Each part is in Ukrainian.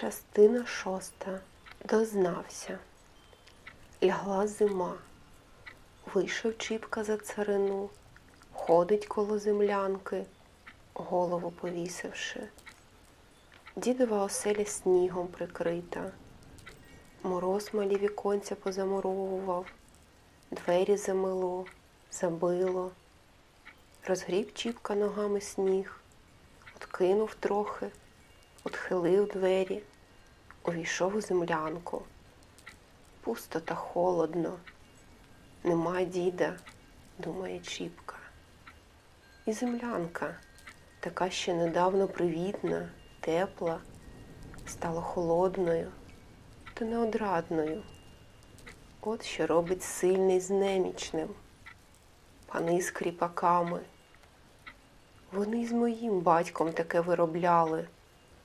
Частина шоста. Дознався. Лягла зима. Вийшов Чіпка за царину, ходить коло землянки, голову повісивши. Дідова оселя снігом прикрита. Мороз малі віконця позамуровував, двері замило, забило. Розгріб Чіпка ногами сніг, откинув трохи, отхилив двері, увійшов у землянку. Пусто та холодно. Нема діда, думає Чіпка. І землянка, така ще недавно привітна, тепла, стала холодною та неодрадною. От що робить сильний з немічним, пани з кріпаками. Вони з моїм батьком таке виробляли,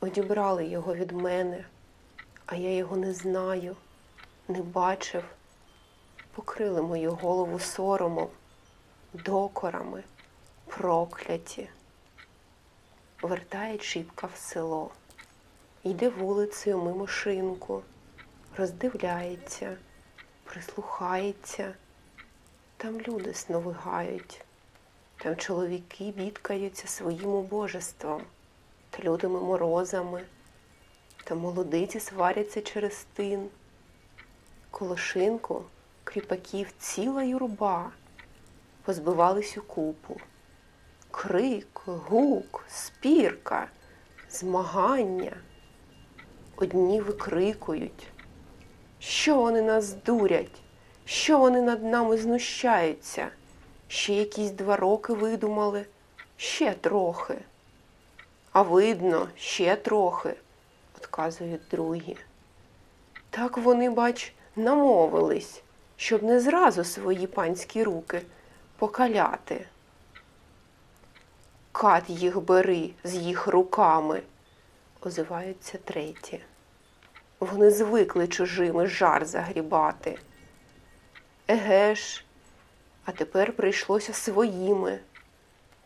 одібрали його від мене, а я його не знаю, не бачив, покрили мою голову соромом, докорами, прокляті. Вертає Чіпка в село, йде вулицею мимо шинку, роздивляється, прислухається. Там люди сновигають, там чоловіки бідкаються своїм убожеством та лютими морозами, та молодиці сваряться через тин. Коло шинку кріпаків ціла юрба, позбивались у купу. Крик, гук, спірка, змагання. Одні викрикують. Що вони нас дурять? Що вони над нами знущаються? Ще якісь два роки видумали, ще трохи. А видно, ще трохи, отказують другі. Так вони, бач, намовились, щоб не зразу свої панські руки покаляти. Кат їх бери з їх руками, озиваються треті. Вони звикли чужими жар загрібати. Еге ж, а тепер прийшлося своїми.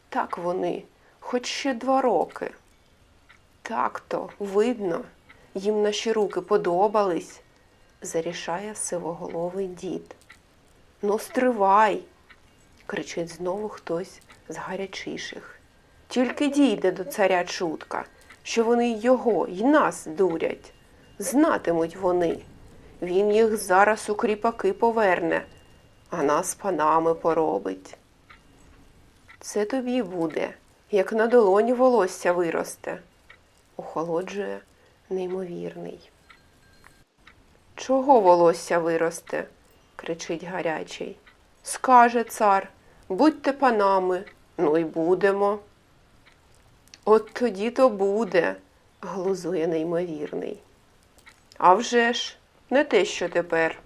Так вони, хоч ще два роки. Так то, видно, їм наші руки подобались, зарішає сивоголовий дід. Ну, стривай, кричить знову хтось з гарячіших. Тільки дійде до царя чутка, що вони його й нас дурять. Знатимуть вони. Він їх зараз у кріпаки поверне, а нас панами поробить. Це тобі буде, як на долоні волосся виросте, охолоджує неймовірний. Чого волосся виросте? кричить гарячий. Скаже цар, будьте панами, ну й будемо. От тоді то буде, глузує неймовірний. А вже ж, не те, що тепер.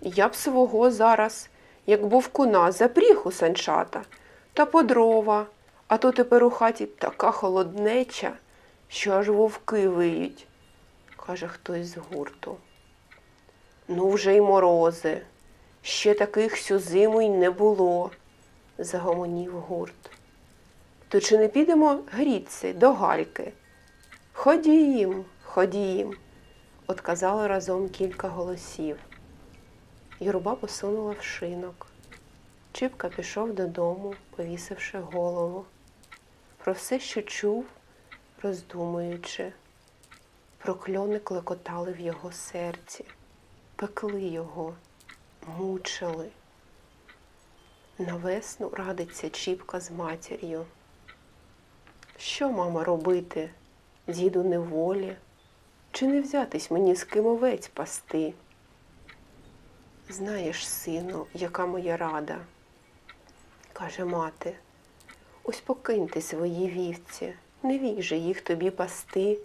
Я б свого зараз, як вовкуна, запріг у санчата та по дрова, а то тепер у хаті така холоднеча, що аж вовки виють, каже хтось з гурту. Ну, вже й морози. Ще таких сю зиму й не було, загомонів гурт. То чи не підемо гріться до гальки? Ходім, ходім, отказало разом кілька голосів. Юрба посунула в шинок. Чіпка пішов додому, повісивши голову. Про все, що чув, роздумуючи. Прокльони клекотали в його серці, пекли його, мучили. На весну радиться Чіпка з матір'ю. Що, мама, робити? Діду неволі? Чи не взятись мені з ким овець пасти? Знаєш, сину, яка моя рада, каже мати. Ось покинь ти свої вівці, не вій же їх тобі пасти,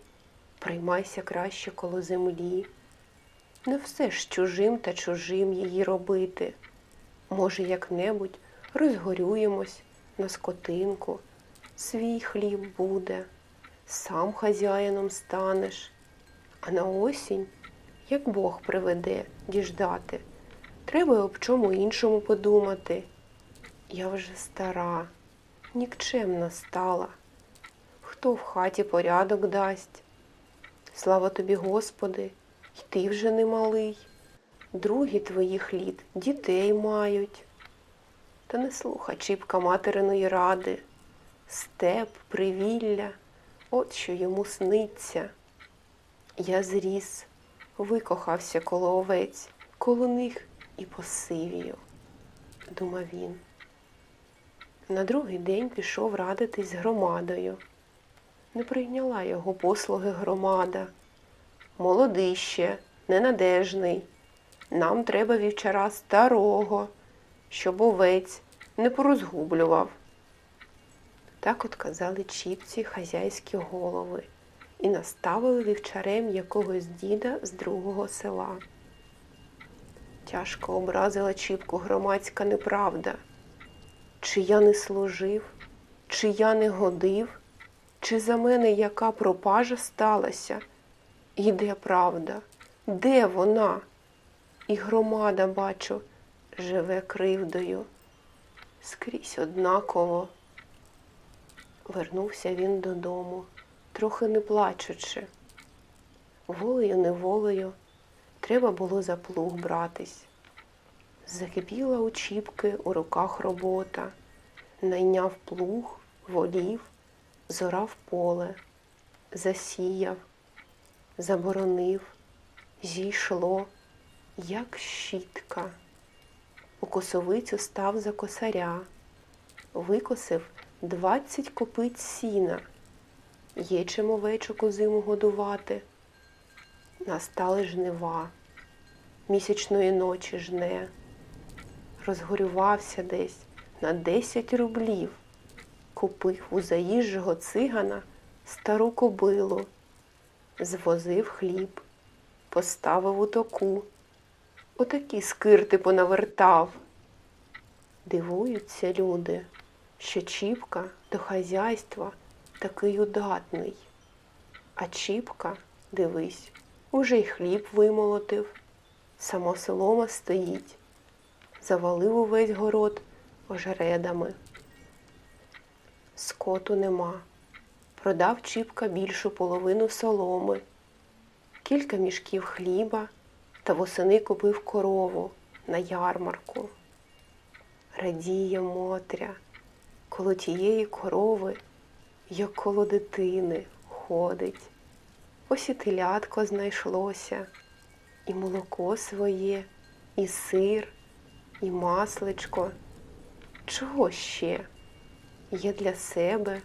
приймайся краще коло землі. Не все ж чужим та чужим її робити. Може, як-небудь розгорюємось на скотинку, свій хліб буде, сам хазяїном станеш, а на осінь, як Бог приведе діждати, треба об чому іншому подумати. Я вже стара, нікчемна стала. Хто в хаті порядок дасть? Слава тобі, Господи, й ти вже не малий. Другі твоїх літ дітей мають. Та не слуха чіпка материної ради, степ, привілля, от що йому сниться. Я зріс, викохався коло овець, коло них і посивію, думав він. На другий день пішов радитись з громадою. Не прийняла його послуги громада. Молодий ще, ненадежний. Нам треба вівчара старого, щоб овець не порозгублював. Так от казали чіпці хазяйські голови і наставили вівчарем якогось діда з другого села. Тяжко образила чіпку громадська неправда. Чи я не служив, чи я не годив, чи за мене яка пропажа сталася? І де правда? Де вона? І громада, бачу, живе кривдою. Скрізь однаково. Вернувся він додому, трохи не плачучи. Волею неволею треба було за плуг братись. Закипіла у чіпки у руках робота, найняв плуг, волів, зорав поле, засіяв, заборонив, зійшло, як щітка. У косовицю став за косаря, викосив двадцять копиць сіна. Є чим овечок зиму годувати. Настали жнива, місячної ночі жне розгорювався десь на 10 рублів, купив у заїжджого цигана стару кобилу, звозив хліб, поставив у току, отакі скирти понавертав. Дивуються люди, що Чіпка до хазяйства такий удатний. А Чіпка, дивись, уже й хліб вимолотив, само солома стоїть завалив увесь город ожередами. Скоту нема. Продав Чіпка більшу половину соломи, кілька мішків хліба та восени купив корову на ярмарку. Радіє Мотря, коло тієї корови, як коло дитини, ходить. Ось і телятко знайшлося, і молоко своє, і сир, і масличко. Чого ще? Є для себе,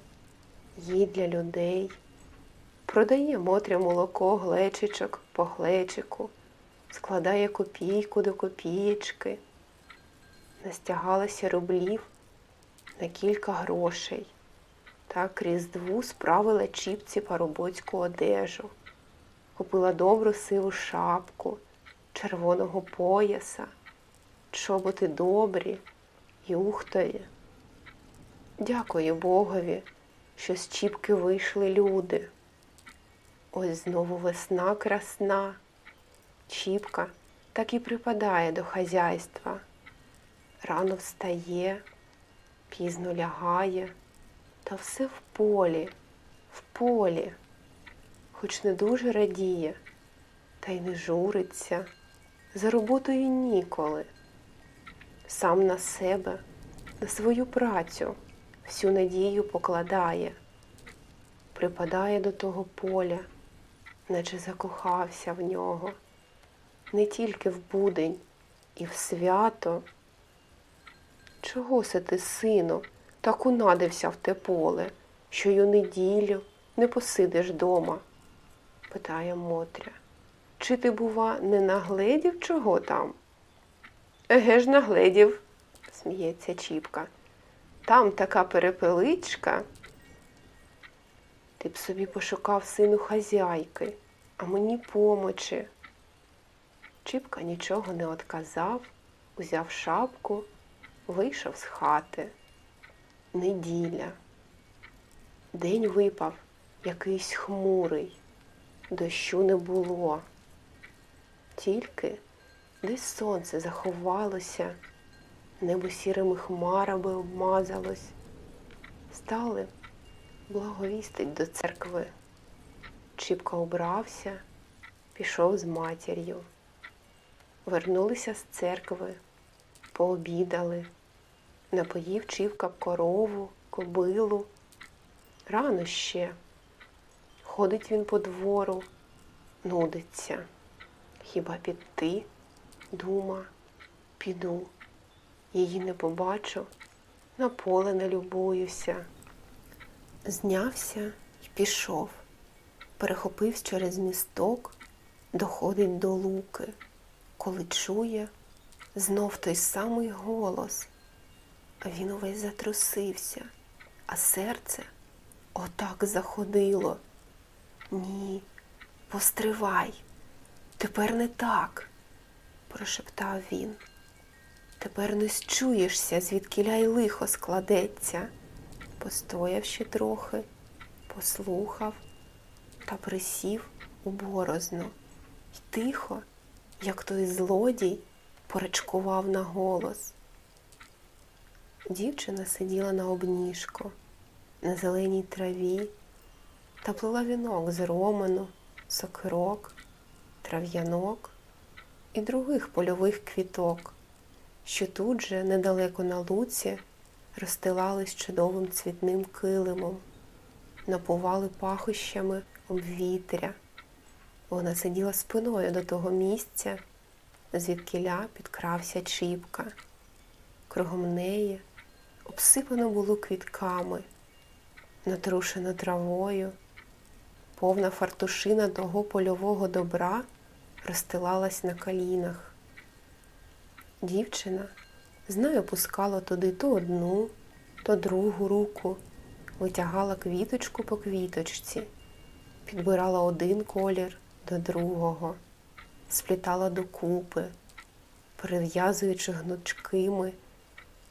є для людей. Продає Мотря молоко глечичок по глечику, складає копійку до копієчки. Настягалася рублів на кілька грошей. Так різдву справила чіпці парубоцьку одежу, купила добру сиву шапку, червоного пояса чоботи добрі, юхтові. Дякую Богові, що з Чіпки вийшли люди. Ось знову весна красна. Чіпка так і припадає до хазяйства. Рано встає, пізно лягає, та все в полі, в полі, хоч не дуже радіє, та й не журиться, за роботою ніколи сам на себе, на свою працю всю надію покладає, припадає до того поля, наче закохався в нього, не тільки в будень і в свято. Чого се ти, сину, так унадився в те поле, що й у неділю не посидиш дома? питає Мотря. Чи ти, бува, не нагледів чого там? Еге ж нагледів, сміється Чіпка. Там така перепеличка. Ти б собі пошукав сину хазяйки, а мені помочі. Чіпка нічого не отказав, узяв шапку, вийшов з хати. Неділя. День випав якийсь хмурий, дощу не було. Тільки Десь сонце заховалося, небо сірими хмарами обмазалось. Стали благовістить до церкви. Чіпка убрався, пішов з матір'ю. Вернулися з церкви, пообідали. Напоїв Чівка корову, кобилу. Рано ще. Ходить він по двору, нудиться. Хіба піти? Дума, піду. Її не побачу, на поле не любуюся. Знявся і пішов. Перехопився через місток, доходить до луки, коли чує знов той самий голос. Він увесь затрусився, а серце отак заходило. Ні, постривай, тепер не так, прошептав він. Тепер не счуєшся, звідкіля й лихо складеться. Постояв ще трохи, послухав та присів у борозно й тихо, як той злодій, поречкував на голос. Дівчина сиділа на обніжку, на зеленій траві та плела вінок з роману, сокирок, трав'янок і других польових квіток, що тут же, недалеко на луці, розстилались чудовим цвітним килимом, напували пахощами обвітря. Вона сиділа спиною до того місця, звідкіля підкрався чіпка. Кругом неї обсипано було квітками, натрушено травою, повна фартушина того польового добра розстилалась на колінах. Дівчина знаю пускала туди то одну, то другу руку, витягала квіточку по квіточці, підбирала один колір до другого, сплітала докупи, перев'язуючи гнучкими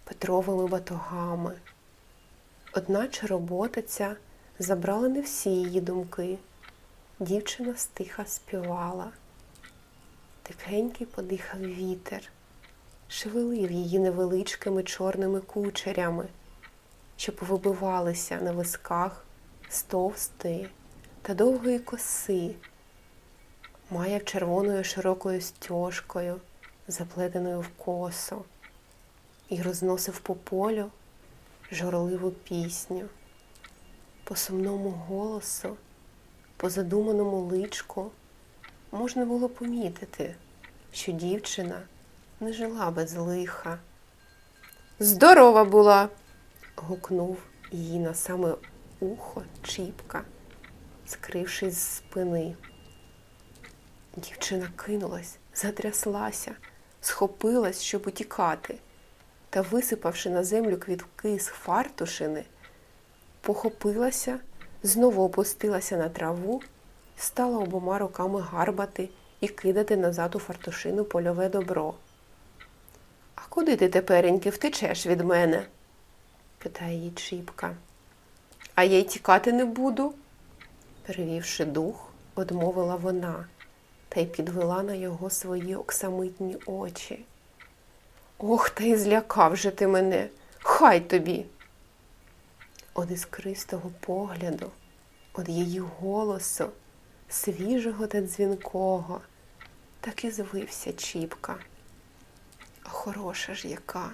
петровими батогами. Одначе робота ця забрала не всі її думки. Дівчина стиха співала. Тихенький подихав вітер, шевелив її невеличкими чорними кучерями, що повибивалися на висках з товстої та довгої коси, маяв червоною широкою стяжкою, заплетеною в косу, і розносив по полю журливу пісню. По сумному голосу, по задуманому личку можна було помітити, що дівчина не жила без лиха. Здорова була. гукнув її на саме ухо Чіпка, скрившись з спини. Дівчина кинулась, затряслася, схопилась, щоб утікати, та, висипавши на землю квітки з фартушини, похопилася, знову опустилася на траву, стала обома руками гарбати і кидати назад у фартушину польове добро. А куди ти тепереньки втечеш від мене? питає її Чіпка. А я й тікати не буду, перевівши дух, одмовила вона та й підвела на його свої оксамитні очі. Ох, та й злякав же ти мене, хай тобі. Од іскристого погляду, од її голосу, свіжого та дзвінкого, так і звився Чіпка. Хороша ж яка,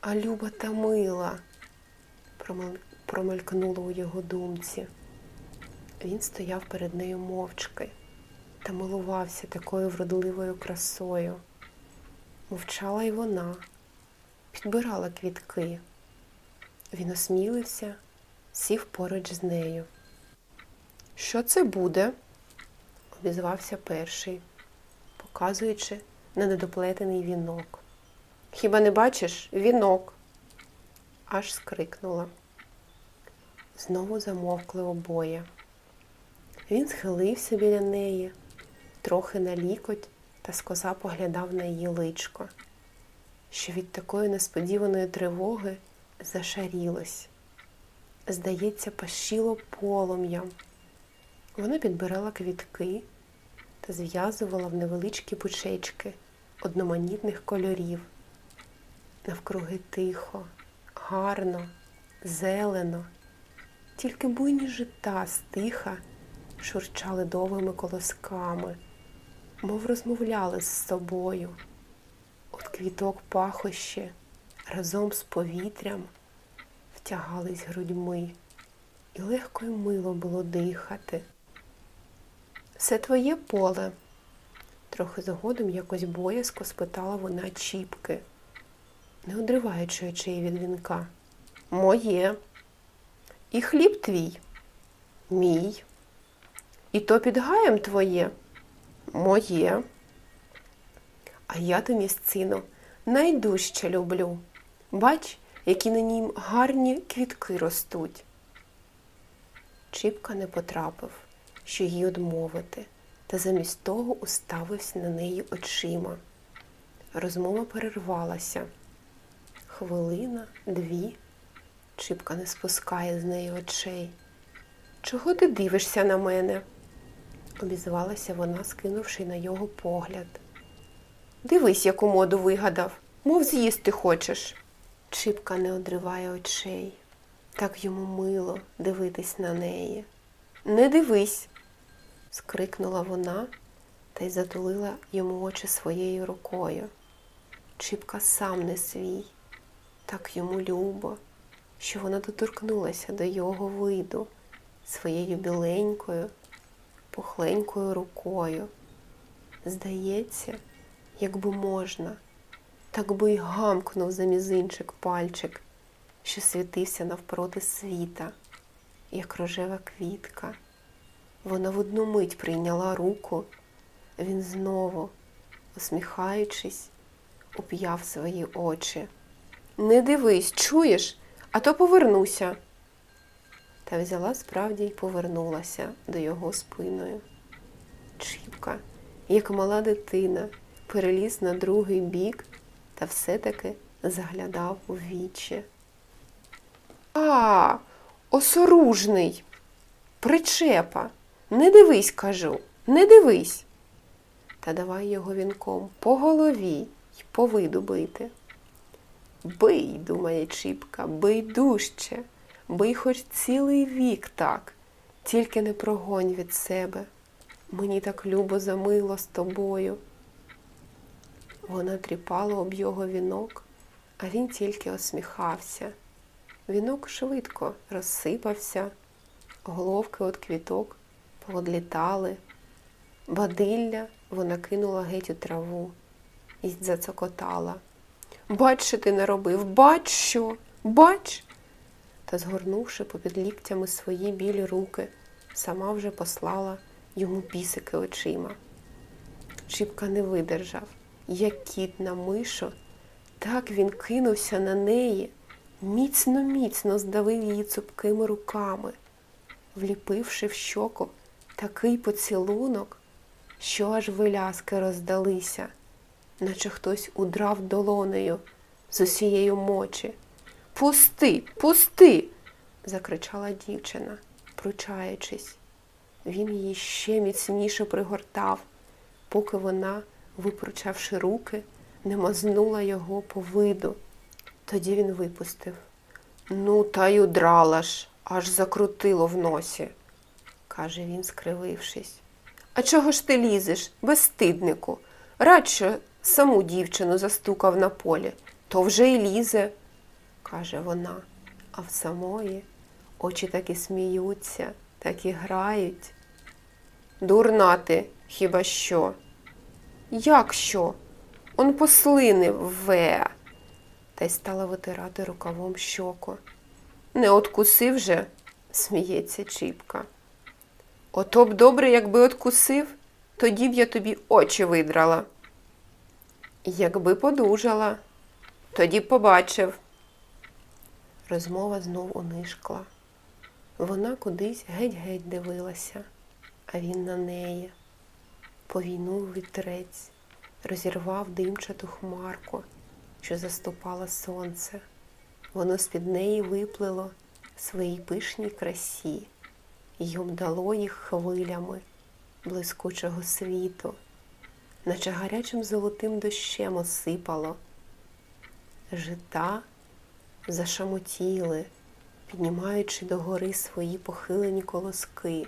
а люба та мила, промел- промелькнуло у його думці. Він стояв перед нею мовчки та милувався такою вродливою красою. Мовчала й вона, підбирала квітки. Він осмілився, сів поруч з нею. Що це буде? обізвався перший, показуючи на недоплетений вінок. Хіба не бачиш вінок? аж скрикнула. Знову замовкли обоє. Він схилився біля неї, трохи на лікоть та скоса поглядав на її личко, що від такої несподіваної тривоги зашарілось. Здається, пащило полум'ям. Вона підбирала квітки та зв'язувала в невеличкі пучечки одноманітних кольорів. Навкруги тихо, гарно, зелено, тільки буйні жита стиха шурчали довгими колосками, мов розмовляли з собою. От квіток пахощі разом з повітрям втягались грудьми, і легко й мило було дихати. Все твоє поле. Трохи згодом якось боязко спитала вона Чіпки, не одриваючи очей від вінка. Моє. І хліб твій? Мій. І то під гаєм твоє? Моє. А я ту місцину найдужче люблю. Бач, які на нім гарні квітки ростуть. Чіпка не потрапив, що їй одмовити, та замість того уставився на неї очима. Розмова перервалася. Хвилина, дві. Чіпка не спускає з неї очей. Чого ти дивишся на мене? обізвалася вона, скинувши на його погляд. Дивись, яку моду вигадав, мов з'їсти хочеш. Чіпка не одриває очей. Так йому мило дивитись на неї. Не дивись, скрикнула вона та й затулила йому очі своєю рукою. Чіпка сам не свій, так йому любо, що вона доторкнулася до його виду своєю біленькою, пухленькою рукою. Здається, якби можна, так би й гамкнув за мізинчик пальчик, що світився навпроти світа, як рожева квітка. Вона в одну мить прийняла руку, він знову, усміхаючись, уп'яв свої очі. Не дивись, чуєш, а то повернуся. Та взяла справді й повернулася до його спиною. Чіпка, як мала дитина, переліз на другий бік та все-таки заглядав у вічі. А, осоружний, причепа, не дивись, кажу, не дивись. Та давай його вінком по голові й по виду бити. Бий, думає Чіпка, бий дужче, бий хоч цілий вік так, тільки не прогонь від себе. Мені так любо замило з тобою. Вона тріпала об його вінок, а він тільки осміхався. Вінок швидко розсипався, головки от квіток поодлітали. Бадилля вона кинула геть у траву і зацокотала. Бач, що ти наробив, бач що, бач. Та, згорнувши попід ліктями свої білі руки, сама вже послала йому пісики очима. Чіпка не видержав, як кіт на мишу, так він кинувся на неї, міцно, міцно здавив її цупкими руками, вліпивши в щоку такий поцілунок, що аж виляски роздалися, наче хтось удрав долонею з усією мочі. Пусти, пусти. закричала дівчина, пручаючись. Він її ще міцніше пригортав, поки вона, випручавши руки, не мазнула його по виду. Тоді він випустив. Ну, та й удрала ж, аж закрутило в носі, каже він, скривившись. А чого ж ти лізеш, безстиднику? Рад, що саму дівчину застукав на полі, то вже й лізе, каже вона, а в самої очі так і сміються, так і грають. Дурна ти, хіба що? Як що? Он послинив ве. Та й стала витирати рукавом щоку. Не откусив же, сміється Чіпка. Ото б добре, якби откусив, тоді б я тобі очі видрала. Якби подужала, тоді б побачив. Розмова знов унишкла. Вона кудись геть-геть дивилася, а він на неї. Повійнув вітрець, розірвав димчату хмарку, що заступала сонце. Воно з-під неї виплило своїй пишній красі й обдало їх хвилями блискучого світу, наче гарячим золотим дощем осипало. Жита зашамотіли, піднімаючи догори свої похилені колоски.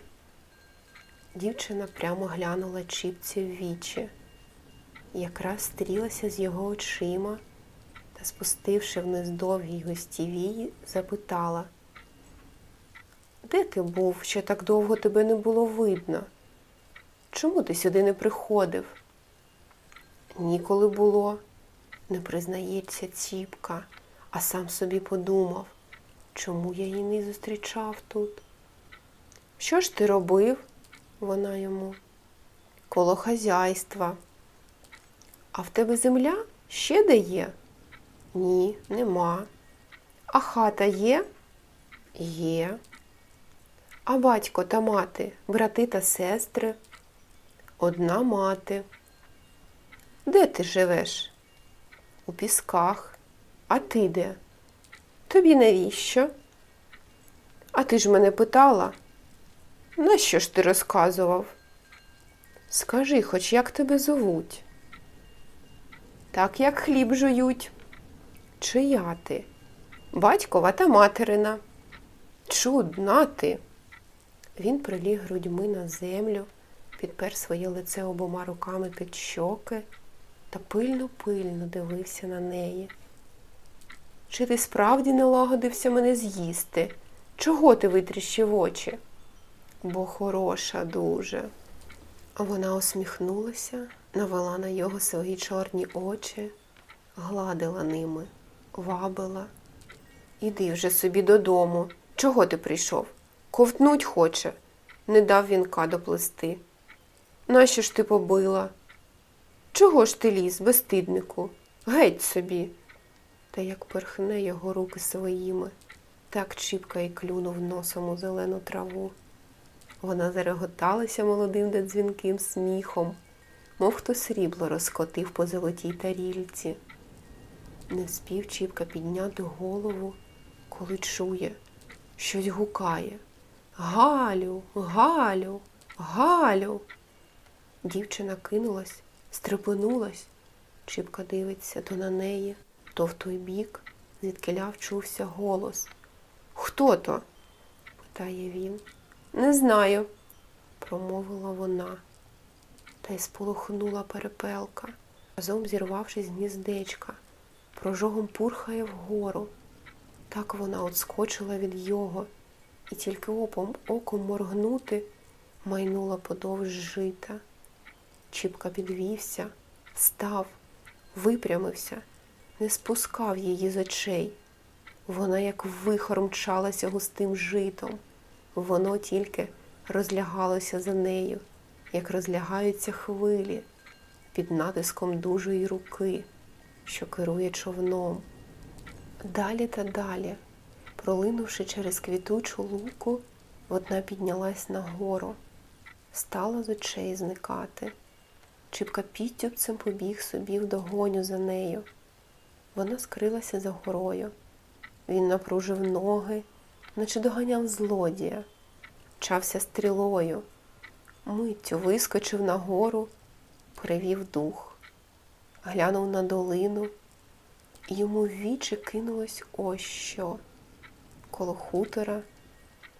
Дівчина прямо глянула чіпці в вічі, якраз стрілася з його очима та, спустивши вниз довгі й густі вії, запитала. Де ти був, що так довго тебе не було видно? Чому ти сюди не приходив? Ніколи було, не признається ціпка, а сам собі подумав, чому я її не зустрічав тут. Що ж ти робив? Вона йому. Коло хазяйства. А в тебе земля ще де є? Ні, нема. А хата є? Є. А батько та мати, брати та сестри? Одна мати. Де ти живеш? У пісках. А ти де? Тобі навіщо? А ти ж мене питала? Нащо ж ти розказував? Скажи, хоч як тебе зовуть? Так як хліб жують. Чия ти? Батькова та материна. Чудна ти. Він приліг грудьми на землю, підпер своє лице обома руками під щоки та пильно-пильно дивився на неї. Чи ти справді налагодився мене з'їсти? Чого ти витріщив очі? Бо хороша дуже. Вона усміхнулася, навела на його свої чорні очі, гладила ними, вабила. Іди вже собі додому. Чого ти прийшов? Ковтнуть хоче, не дав вінка доплести. Нащо ж ти побила? Чого ж ти ліз, безстиднику? Геть собі. Та як перхне його руки своїми, так чіпка й клюнув носом у зелену траву. Вона зареготалася молодим та дзвінким сміхом, мов хто срібло розкотив по золотій тарільці. Не вспів Чіпка підняти голову, коли чує, щось гукає. Галю, Галю, Галю. Дівчина кинулась, стрепенулась. Чіпка дивиться то на неї, то в той бік, звідкиля вчувся голос. Хто то? питає він. Не знаю, промовила вона, та й сполохнула перепелка, разом зірвавшись з гніздечка, прожогом пурхає вгору. Так вона отскочила від його, і тільки опом оком моргнути майнула подовж жита. Чіпка підвівся, встав, випрямився, не спускав її з очей. Вона, як вихор, мчалася густим житом. Воно тільки розлягалося за нею, як розлягаються хвилі під натиском дужої руки, що керує човном. Далі та далі, пролинувши через квітучу луку, вона піднялась нагору, стала з очей зникати. Чіпка підтюпцем побіг собі вдогоню за нею. Вона скрилася за горою. Він напружив ноги, наче доганяв злодія, чався стрілою, миттю вискочив на гору, перевів дух, глянув на долину, і йому в вічі кинулось ось що. Коло хутора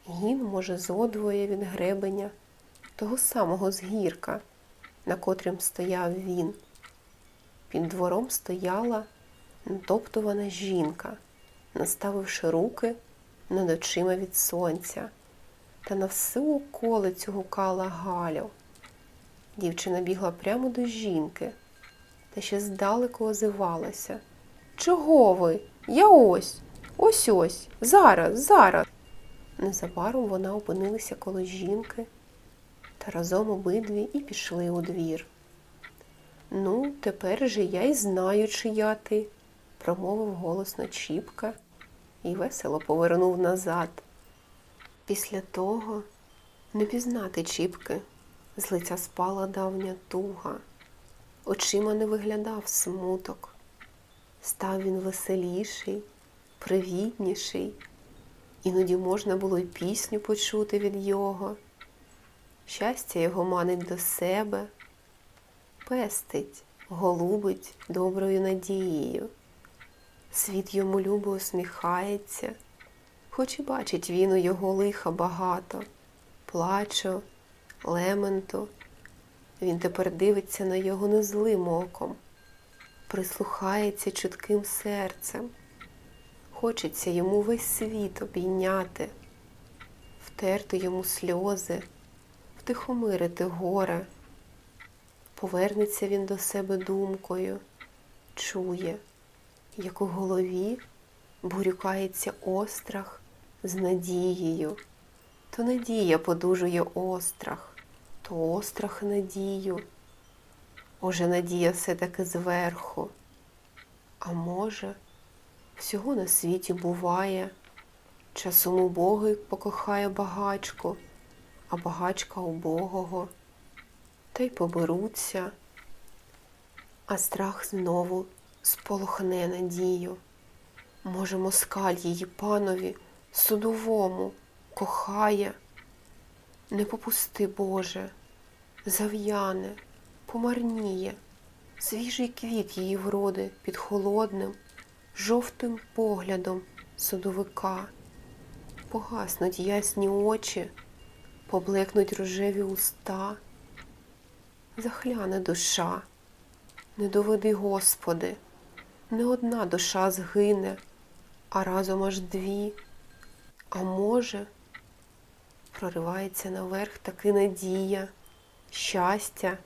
гін, може, зодвоє від гребеня, того самого згірка, на котрім стояв він. Під двором стояла натоптувана жінка, наставивши руки над очима від сонця, та на всю околицю гукала Галю. Дівчина бігла прямо до жінки та ще здалеку озивалася. Чого ви? Я ось, ось ось, зараз, зараз. Незабаром вона опинилася коло жінки, та разом обидві і пішли у двір. Ну, тепер же я й знаю, чия ти, промовив голосно Чіпка і весело повернув назад. Після того не пізнати Чіпки, з лиця спала давня туга, очима не виглядав смуток. Став він веселіший, привітніший, іноді можна було й пісню почути від його. Щастя його манить до себе, пестить, голубить доброю надією. Світ йому любо усміхається, хоч і бачить він у його лиха багато, плачу, лементу. Він тепер дивиться на його незлим оком, прислухається чутким серцем. Хочеться йому весь світ обійняти, втерти йому сльози, втихомирити горе. Повернеться він до себе думкою, чує, як у голові бурюкається острах з надією. То надія подужує острах, то острах надію. Може, надія все-таки зверху. А може, всього на світі буває. Часом убогий покохає багачку, а багачка убогого. Та й поберуться, а страх знову сполохне надію. Може, москаль її панові судовому кохає. Не попусти, Боже, зав'яне, помарніє, свіжий квіт її вроди під холодним, жовтим поглядом судовика. Погаснуть ясні очі, поблекнуть рожеві уста. Захляне душа, не доведи, Господи, не одна душа згине, а разом аж дві. А може, проривається наверх таки надія, щастя,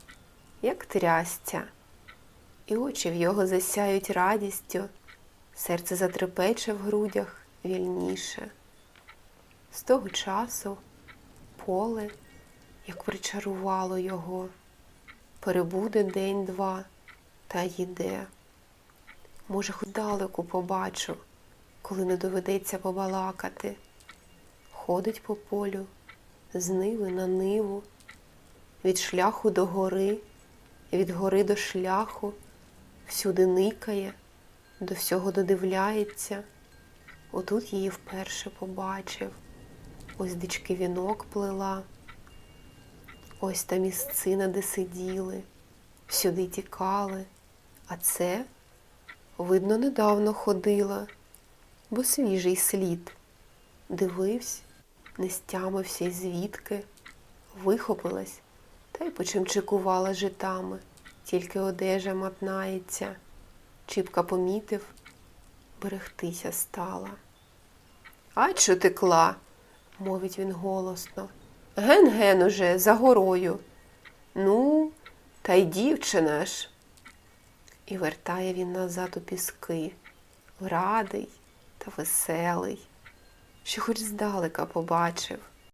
як трястя, і очі в його засяють радістю, серце затрепече в грудях вільніше. З того часу поле, як причарувало його, перебуде день-два та йде. Може, хоч далеку побачу, коли не доведеться побалакати. Ходить по полю, з ниви на ниву, від шляху до гори, від гори до шляху, всюди никає, до всього додивляється. Отут її вперше побачив, ось дички вінок плела, ось та місцина, де сиділи, сюди тікали, а це, видно, недавно ходила, бо свіжий слід. Дивився, не стямився й звідки, вихопилась та й почимчикувала житами, тільки одежа матнається. Чіпка помітив, берегтися стала. А чо текла, мовить він голосно. Ген-ген уже за горою. Ну, та й дівчина ж. І вертає він назад у піски, радий та веселий, що хоч здалека побачив,